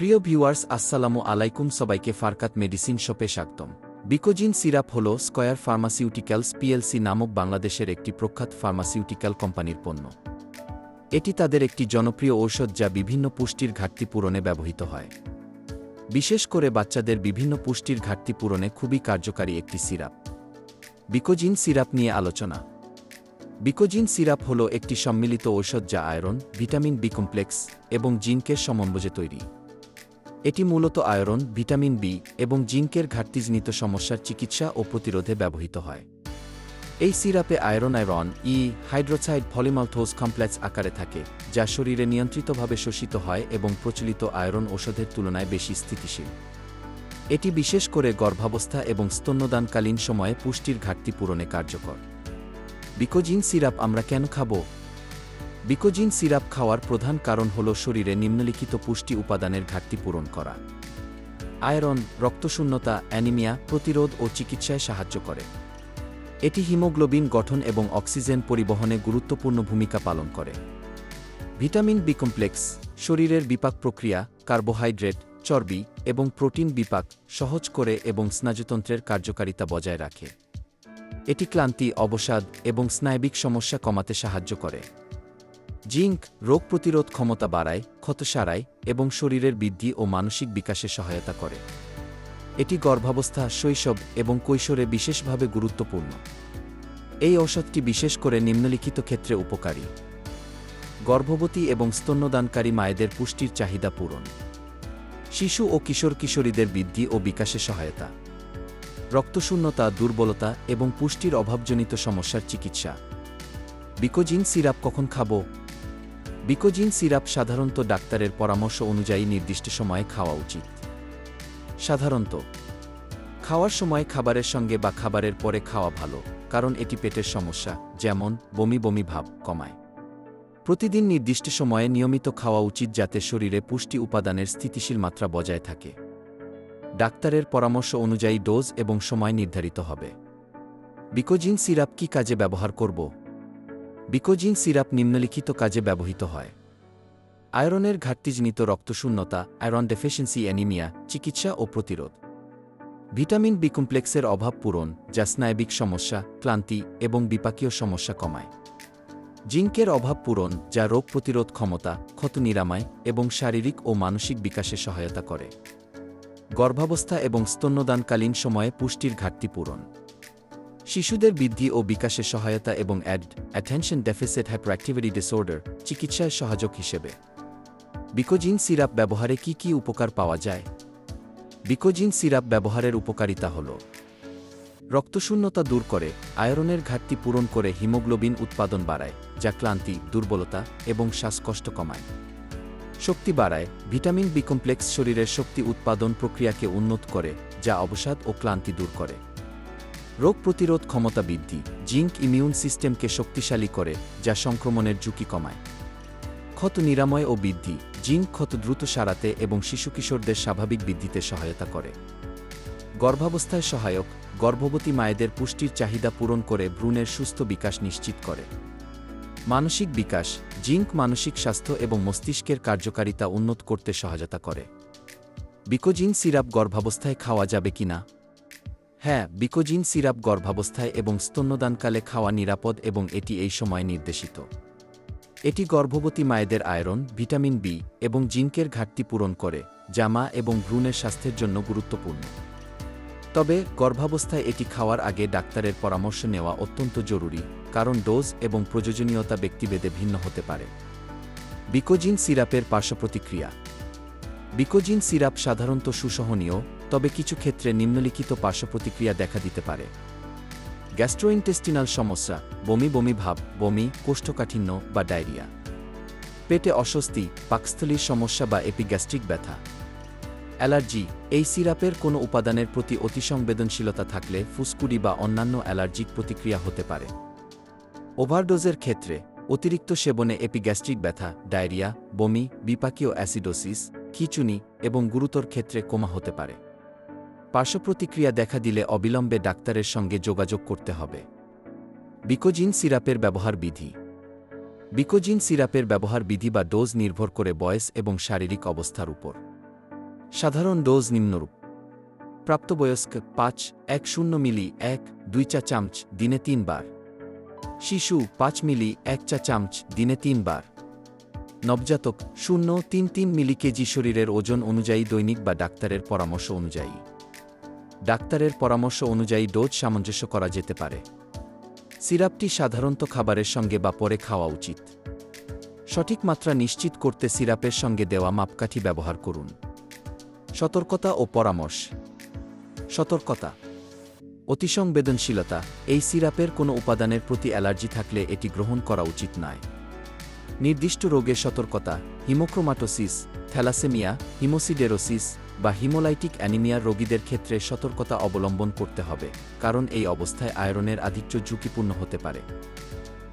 প্রিয় ভিউয়ার্স, আসসালামু আলাইকুম। সবাইকে ফারকাত মেডিসিন শপে স্বাগতম। বিকোজিন সিরাপ হল স্কয়ার ফার্মাসিউটিক্যালস পিএলসি নামক বাংলাদেশের একটি প্রখ্যাত ফার্মাসিউটিক্যাল কোম্পানির পণ্য। এটি তাদের একটি জনপ্রিয় ঔষধ যা বিভিন্ন পুষ্টির ঘাটতি পূরণে ব্যবহৃত হয়। বিশেষ করে বাচ্চাদের বিভিন্ন পুষ্টির ঘাটতি পূরণে খুবই কার্যকারী একটি সিরাপ। বিকোজিন সিরাপ নিয়ে আলোচনা। বিকোজিন সিরাপ হল একটি সম্মিলিত ঔষধ যা আয়রন, ভিটামিন বি কমপ্লেক্স এবং জিঙ্কের সমন্বয়ে তৈরি। এটি মূলত আয়রন, ভিটামিন বি এবং জিঙ্কের ঘাটতিজনিত সমস্যার চিকিৎসা ও প্রতিরোধে ব্যবহৃত হয়। এই সিরাপে আয়রন আয়রন, ই হাইড্রোসাইড পলিমালথোজ কমপ্লেক্স আকারে থাকে, যা শরীরে নিয়ন্ত্রিতভাবে শোষিত হয় এবং প্রচলিত আয়রন ওষুধের তুলনায় বেশি স্থিতিশীল। এটি বিশেষ করে গর্ভাবস্থা এবং স্তন্যদানকালীন সময়ে পুষ্টির ঘাটতি পূরণে কার্যকর। বিকোজিন সিরাপ আমরা কেন খাব? বিকোজিন সিরাপ খাওয়ার প্রধান কারণ হল শরীরে নিম্নলিখিত পুষ্টি উপাদানের ঘাটতি পূরণ করা। আয়রন, রক্তশূন্যতা, অ্যানিমিয়া প্রতিরোধ ও চিকিৎসায় সাহায্য করে। এটি হিমোগ্লোবিন গঠন এবং অক্সিজেন পরিবহনে গুরুত্বপূর্ণ ভূমিকা পালন করে। ভিটামিন বি কমপ্লেক্স, শরীরের বিপাক প্রক্রিয়া, কার্বোহাইড্রেট, চর্বি এবং প্রোটিন বিপাক সহজ করে এবং স্নায়ুতন্ত্রের কার্যকারিতা বজায় রাখে। এটি ক্লান্তি, অবসাদ এবং স্নায়বিক সমস্যা কমাতে সাহায্য করে। জিঙ্ক রোগ প্রতিরোধ ক্ষমতা বাড়ায় ক্ষত সারায় এবং শরীরের বৃদ্ধি ও মানসিক বিকাশে সহায়তা করে। এটি গর্ভাবস্থা, শৈশব এবং কৈশোরে বিশেষভাবে গুরুত্বপূর্ণ। এই ঔষধটি বিশেষ করে নিম্নলিখিত ক্ষেত্রে উপকারী। গর্ভবতী এবং স্তন্যদানকারী মায়েদের পুষ্টির চাহিদা পূরণ। শিশু ও কিশোর কিশোরীদের বৃদ্ধি ও বিকাশে সহায়তা। রক্তশূন্যতা, দুর্বলতা এবং পুষ্টির অভাবজনিত সমস্যার চিকিৎসা। বিকোজিন সিরাপ কখন খাব? বিকোজিন সিরাপ সাধারণত ডাক্তারের পরামর্শ অনুযায়ী নির্দিষ্ট সময়ে খাওয়া উচিত। সাধারণত, খাওয়ার সময় খাবারের সঙ্গে বা খাবারের পরে খাওয়া ভালো, কারণ এটি পেটের সমস্যা, যেমন বমি বমি ভাব কমায়। প্রতিদিন নির্দিষ্ট সময়ে নিয়মিত খাওয়া উচিত যাতে শরীরে পুষ্টি উপাদানের স্থিতিশীল মাত্রা বজায় থাকে। ডাক্তারের পরামর্শ অনুযায়ী ডোজ এবং সময় নির্ধারিত হবে। বিকোজিন সিরাপ কি কাজে ব্যবহার করব? বিকোজিন সিরাপ নিম্নলিখিত কাজে ব্যবহৃত হয়। আয়রনের ঘাটতিজনিত রক্তশূন্যতা, আয়রন ডেফিসিয়েন্সি, অ্যানিমিয়া, চিকিৎসা ও প্রতিরোধ। ভিটামিন বি কমপ্লেক্সের অভাব পূরণ, যা স্নায়বিক সমস্যা, ক্লান্তি এবং বিপাকীয় সমস্যা কমায়। জিঙ্কের অভাব পূরণ, যা রোগ প্রতিরোধ ক্ষমতা, ক্ষত নিরাময় এবং শারীরিক ও মানসিক বিকাশে সহায়তা করে। গর্ভাবস্থা এবং স্তন্যদানকালীন সময়ে পুষ্টির ঘাটতি পূরণ। শিশুদের বৃদ্ধি ও বিকাশে সহায়তা এবং add attention deficit hyperactivity disorder চিকিৎসায় সহায়ক হিসেবে। বিকোজিন সিরাপ ব্যবহারে কি কি উপকার পাওয়া যায়? বিকোজিন সিরাপ ব্যবহারের উপকারিতা হল, রক্তশূন্যতা দূর করে, আয়রনের ঘাটতি পূরণ করে হিমোগ্লোবিন উৎপাদন বাড়ায়, যা ক্লান্তি, দুর্বলতা এবং শ্বাসকষ্ট কমায়। শক্তি বাড়ায়, ভিটামিন বি কমপ্লেক্স শরীরের শক্তি উৎপাদন প্রক্রিয়াকে উন্নত করে, যা অবসাদ ও ক্লান্তি দূর করে। রোগ প্রতিরোধ ক্ষমতা বৃদ্ধি জিঙ্ক ইমিউন সিস্টেমকে শক্তিশালী করে, যা সংক্রমণের ঝুঁকি কমায়। ক্ষত নিরাময় ও বৃদ্ধি জিঙ্ক ক্ষত দ্রুত সারাতে এবং শিশু কিশোরদের স্বাভাবিক বৃদ্ধিতে সহায়তা করে। গর্ভাবস্থায় সহায়ক, গর্ভবতী মায়েদের পুষ্টির চাহিদা পূরণ করে ভ্রূণের সুস্থ বিকাশ নিশ্চিত করে। মানসিক বিকাশ জিঙ্ক মানসিক স্বাস্থ্য এবং মস্তিষ্কের কার্যকারিতা উন্নত করতে সহায়তা করে। বিকোজিন সিরাপ গর্ভাবস্থায় খাওয়া যাবে কিনা হ্যাঁ বিকোজিন সিরাপ গর্ভাবস্থায় এবং স্তন্যদানকালে খাওয়া নিরাপদ এবং এটি এই সময় নির্দেশিত। এটি গর্ভবতী মায়েদের আয়রন, ভিটামিন বি এবং জিঙ্কের ঘাটতি পূরণ করে, যা মা এবং ভ্রূণের স্বাস্থ্যের জন্য গুরুত্বপূর্ণ। তবে, গর্ভাবস্থায় এটি খাওয়ার আগে ডাক্তারের পরামর্শ নেওয়া অত্যন্ত জরুরি, কারণ ডোজ এবং প্রয়োজনীয়তা ব্যক্তিভেদে ভিন্ন হতে পারে। বিকোজিন সিরাপের পার্শ্বপ্রতিক্রিয়া। বিকোজিন সিরাপ সাধারণত সুসহনীয় তবে কিছু ক্ষেত্রে নিম্নলিখিত পার্শ্ব প্রতিক্রিয়া দেখা দিতে পারে। গ্যাস্ট্রোইন্টেস্টিনাল সমস্যা, বমি বমি ভাব, বমি, কোষ্ঠকাঠিন্য বা ডায়রিয়া। পেটে অস্বস্তি, পাকস্থলীর সমস্যা বা এপিগ্যাস্ট্রিক ব্যথা। অ্যালার্জি, এই সিরাপের কোনো উপাদানের প্রতি অতিসংবেদনশীলতা থাকলে ফুসকুডি বা অন্যান্য অ্যালার্জিক প্রতিক্রিয়া হতে পারে। ওভারডোজের ক্ষেত্রে অতিরিক্ত সেবনে এপিগ্যাস্ট্রিক ব্যথা, ডায়রিয়া, বমি, বিপাকীয় অ্যাসিডোসিস, খিচুনি এবং গুরুতর ক্ষেত্রে কোমা হতে পারে। পার্শ্বপ্রতিক্রিয়া দেখা দিলে অবিলম্বে ডাক্তারের সঙ্গে যোগাযোগ করতে হবে। বিকোজিন সিরাপের ব্যবহার বিধি। বিকোজিন সিরাপের ব্যবহার বিধি বা ডোজ নির্ভর করে বয়স এবং শারীরিক অবস্থার উপর। সাধারণ ডোজ নিম্নরূপ। প্রাপ্তবয়স্ক পাঁচ, এক শূন্য মিলি, এক, দুই চা চামচ, দিনে তিনবার। শিশু পাঁচ মিলি, এক চা চামচ, দিনে তিনবার। নবজাতক শূন্য, তিন তিন মিলি কেজি শরীরের ওজন অনুযায়ী দৈনিক বা ডাক্তারের পরামর্শ অনুযায়ী। ডাক্তারের পরামর্শ অনুযায়ী ডোজ সামঞ্জস্য করা যেতে পারে। সিরাপটি সাধারণত খাবারের সঙ্গে বা পরে খাওয়া উচিত। সঠিক মাত্রা নিশ্চিত করতে সিরাপের সঙ্গে দেওয়া মাপকাঠি ব্যবহার করুন। সতর্কতা ও পরামর্শ। সতর্কতা। অতিসংবেদনশীলতা। এই সিরাপের কোনো উপাদানের প্রতি অ্যালার্জি থাকলে এটি গ্রহণ করা উচিত নয়। নির্দিষ্ট রোগের সতর্কতা। হিমোক্রোমাটোসিস, থ্যালাসেমিয়া, হিমোসিডেরোসিস বা হিমোলাইটিক অ্যানিমিয়ার রোগীদের ক্ষেত্রে সতর্কতা অবলম্বন করতে হবে, কারণ এই অবস্থায় আয়রনের আধিক্য ঝুঁকিপূর্ণ হতে পারে।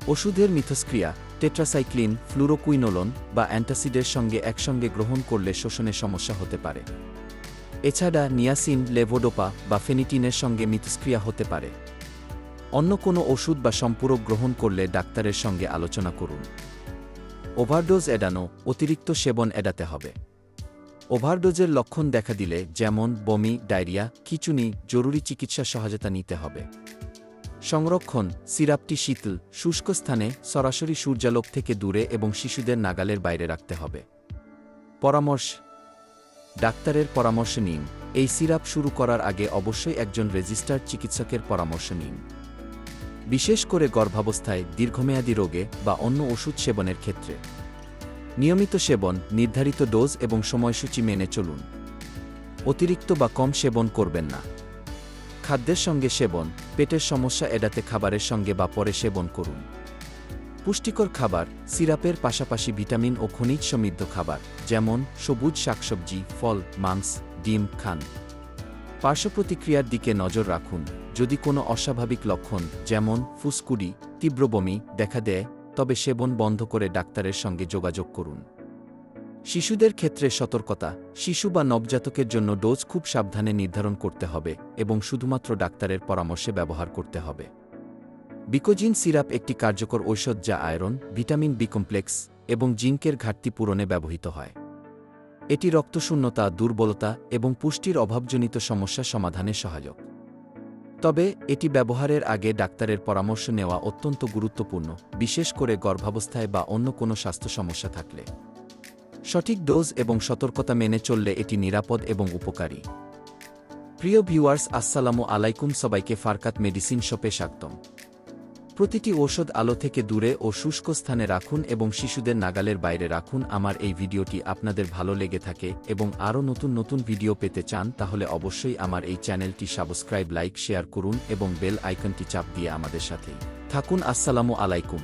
ওষুধের মিথস্ক্রিয়া, টেট্রাসাইক্লিন, ফ্লুরোকুইনোলন বা অ্যান্টাসিডের সঙ্গে একসঙ্গে গ্রহণ করলে শোষণের সমস্যা হতে পারে। এছাড়া নিয়াসিন, লেভোডোপা বা ফেনিটিনের সঙ্গে মিথস্ক্রিয়া হতে পারে। অন্য কোনো ওষুধ বা সম্পূরক গ্রহণ করলে ডাক্তারের সঙ্গে আলোচনা করুন। ওভারডোজ এড়ানো অতিরিক্ত সেবন এড়াতে হবে। ওভারডোজের লক্ষণ দেখা দিলে যেমন বমি, ডায়রিয়া খিচুনি জরুরি চিকিৎসা সহায়তা নিতে হবে। সংরক্ষণ, সিরাপটি শীতল, শুষ্ক স্থানে সরাসরি সূর্যালোক থেকে দূরে এবং শিশুদের নাগালের বাইরে রাখতে হবে। পরামর্শ, ডাক্তারের পরামর্শ নিন। এই সিরাপ শুরু করার আগে অবশ্যই একজন রেজিস্টার্ড চিকিৎসকের পরামর্শ নিন। বিশেষ করে গর্ভাবস্থায়, দীর্ঘমেয়াদী রোগে বা অন্য ওষুধ সেবনের ক্ষেত্রে। নিয়মিত সেবন, নির্ধারিত ডোজ এবং সময়সূচি মেনে চলুন। অতিরিক্ত বা কম সেবন করবেন না। খাদ্যের সঙ্গে সেবন, পেটের সমস্যা এড়াতে খাবারের সঙ্গে বা পরে সেবন করুন। পুষ্টিকর খাবার, সিরাপের পাশাপাশি ভিটামিন ও খনিজ সমৃদ্ধ খাবার, যেমন সবুজ শাকসবজি, ফল, মাংস, ডিম, খান। পার্শ্বপ্রতিক্রিয়ার দিকে নজর রাখুন। যদি কোনো অস্বাভাবিক লক্ষণ, যেমন ফুসকুডি, তীব্র বমি দেখা দেয় তবে সেবন বন্ধ করে ডাক্তারের সঙ্গে যোগাযোগ করুন। শিশুদের ক্ষেত্রে সতর্কতা, শিশু বা নবজাতকের জন্য ডোজ খুব সাবধানে নির্ধারণ করতে হবে এবং শুধুমাত্র ডাক্তারের পরামর্শে ব্যবহার করতে হবে। বিকোজিন সিরাপ একটি কার্যকর ঔষধ যা আয়রন, ভিটামিন বি কমপ্লেক্স এবং জিঙ্কের ঘাটতি পূরণে ব্যবহৃত হয়। এটি রক্তশূন্যতা, দুর্বলতা এবং পুষ্টির অভাবজনিত সমস্যা সমাধানে সহায়ক। তবে, এটি ব্যবহারের আগে ডাক্তারের পরামর্শ নেওয়া অত্যন্ত গুরুত্বপূর্ণ, বিশেষ করে গর্ভাবস্থায় বা অন্য কোনো স্বাস্থ্য সমস্যা থাকলে। সঠিক ডোজ এবং সতর্কতা মেনে চললে এটি নিরাপদ এবং উপকারী। প্রিয় ভিউয়ার্স, আসসালামু আলাইকুম, সবাইকে ফারকাত মেডিসিন শপে স্বাগতম। প্রতিটি ঔষধ আলো থেকে দূরে ও শুষ্ক স্থানে রাখুন এবং শিশুদের নাগালের বাইরে রাখুন। আমার এই ভিডিওটি আপনাদের ভালো লেগে থাকে এবং আরও নতুন নতুন ভিডিও পেতে চান, তাহলে অবশ্যই আমার এই চ্যানেলটি সাবস্ক্রাইব, লাইক, শেয়ার করুন এবং বেল আইকনটি চাপ দিয়ে আমাদের সাথেই থাকুন। আসসালামু আলাইকুম।